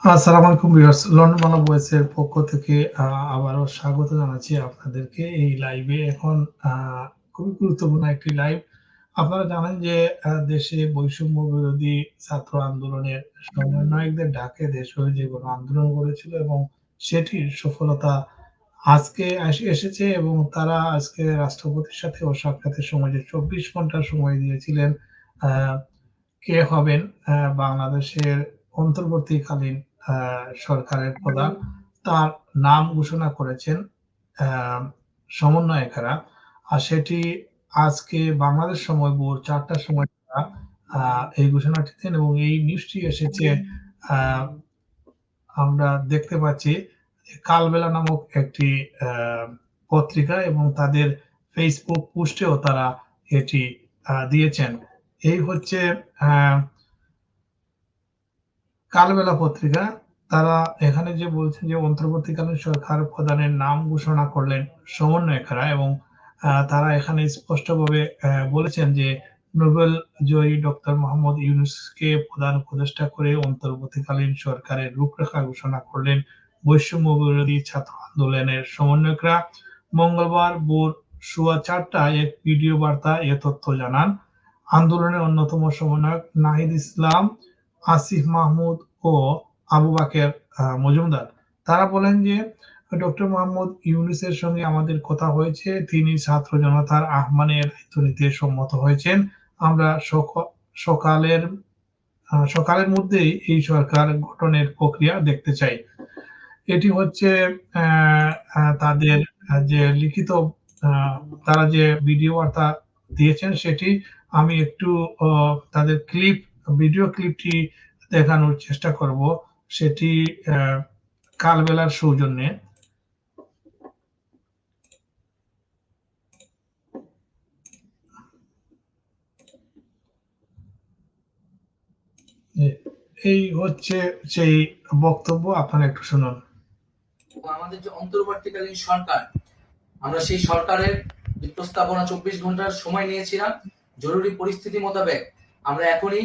আসসালামু আলাইকুম viewers, London Bangla ভয়েসের পক্ষ থেকে আবারও স্বাগত জানাচ্ছি আপনাদেরকে এই লাইভে। এখন খুবই গুরুত্বপূর্ণ একটি লাইভ। আপনারা জানেন যে দেশে বৈষম্য বিরোধী ছাত্র আন্দোলনের সমন্বয়কদের ডাকে দেশব্যাপী যে কোনো আন্দোলন করেছিল এবং সেটির সফলতা আজকে এসে- এসেছে এবং তারা আজকে রাষ্ট্রপতির সাথে ও সাক্ষাতের সময় যে চব্বিশ ঘণ্টা সময় দিয়েছিলেন কে হবেন বাংলাদেশের অন্তর্বর্তীকালীন সরকারের প্রধান। তার নাম ঘোষণা করেছেন সমন্বয়কেরা। আর সেটি আজকে বাংলাদেশ সময় ভোর চারটার সময় তারা, এই ঘোষণাটি দেন এবং এই নিউজটি এসেছে আমরা দেখতে পাচ্ছি কালবেলা নামক একটি আহ, পত্রিকা এবং তাদের ফেসবুক পোস্টেও তারা এটি আহ, দিয়েছেন। এই হচ্ছে আহ, কালবেলা পত্রিকা, তারা এখানে যে বলছেন যে অন্তর্বর্তীকালীন সরকার প্রধানের নাম ঘোষণা করলেন সমন্বয়করা এবং তারা এখানে স্পষ্টভাবে বলেছেন যে নোবেল জয়ী ডক্টর মোহাম্মদ ইউনুসকে প্রধান উপদেষ্টা করে অন্তর্বর্তীকালীন সরকারের রূপরেখা ঘোষণা করলেন বৈষম্য বিরোধী ছাত্র আন্দোলনের সমন্বয়করা। মঙ্গলবার ভোর সোয়া চারটায় এক ভিডিও বার্তা এ তথ্য জানান। আন্দোলনের অন্যতম সমন্বয়ক নাহিদ ইসলাম আসিফ মাহমুদ ও আবু বাকের মজুমদার। তারা বলেন যে, ডক্টর মোহাম্মদ ইউনুসের সঙ্গে আমাদের কথা হয়েছে। তিনি ছাত্র জনতার আহ্বানের দায়িত্ব নিতে সম্মত হয়েছেন। আমরা সক- সকালের সকালের মধ্যেই এই সরকার গঠনের প্রক্রিয়া দেখতে চাই। এটি হচ্ছে তাদের যে লিখিত তারা যে ভিডিও বার্তা দিয়েছেন সেটি আমি একটু তাদের ক্লিপ ভিডিও ক্লিপটি দেখানোর চেষ্টা করব, সেটি কালবেলার সৌজন্যে। এই হচ্ছে সেই বক্তব্য, আপনারা একটু শুনুন। আমাদের যে অন্তর্বর্তীকালীন সরকার, আমরা সেই সরকারের প্রস্তাবনা চব্বিশ ঘণ্টার সময় নিয়েছিলাম, জরুরি পরিস্থিতি মোতাবেক আমরা এখনই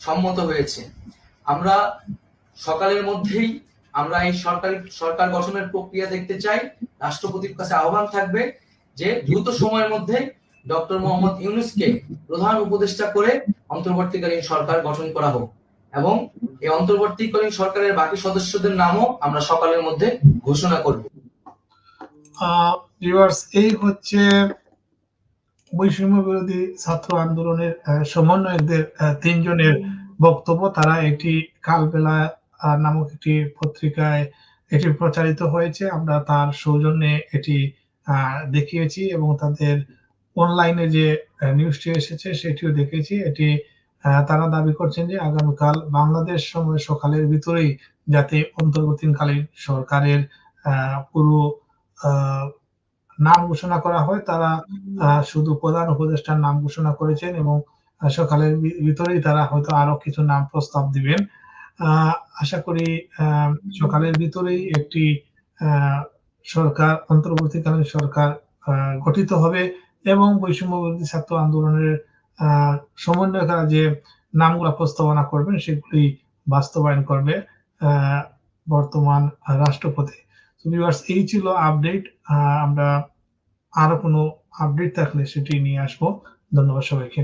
সম্মত হয়েছে। আমরা সকালের মধ্যেই আমরা এই সরকারি, সরকার গঠনের প্রক্রিয়া দেখতে চাই। রাষ্ট্রপতির কাছে আহ্বান থাকবে যে দ্রুত সময়ের মধ্যে ডক্টর মোহাম্মদ ইউনুসকে প্রধান উপদেষ্টা করে অন্তর্বর্তীকালীন সরকার গঠন করা হোক এবং এই অন্তর্বর্তীকালীন সরকারের বাকি সদস্যদের নামও আমরা সকালের মধ্যে ঘোষণা করব। এই হচ্ছে বৈষম্য বিরোধী ছাত্র আন্দোলনের সমন্বয়কদের তিনজনের বক্তব্য তারা একটি কালবেলা নামক একটি পত্রিকায় এটি প্রচারিত হয়েছে। আমরা তার সৌজন্যে এটি দেখিয়েছি এবং তাদের অনলাইনে যে নিউজটি এসেছে সেটিও দেখেছি। এটি তারা দাবি করছেন যে আগামীকাল বাংলাদেশ সময় সকালের ভিতরেই যাতে অন্তর্বর্তীকালীন সরকারের পুরো আহ, নাম ঘোষণা করা হয় তারা আহ, শুধু প্রধান উপদেষ্টার নাম ঘোষণা করেছেন এবং সকালের ভিতরেই তারা হয়তো আরও কিছু নাম প্রস্তাব দিবেন। আহ, আশা করি সকালের ভিতরেই একটি সরকার অন্তর্বর্তীকালীন সরকার গঠিত হবে এবং বৈষম্য ছাত্র আন্দোলনের সমন্বয়কারা যে নামগুলা প্রস্তাবনা করবেন সেগুলি বাস্তবায়ন করবে আহ, বর্তমান রাষ্ট্রপতি। এই ছিল আপডেট আমরা আরও কোনো আপডেট থাকলে সেটি নিয়ে আসব। ধন্যবাদ সবাইকে।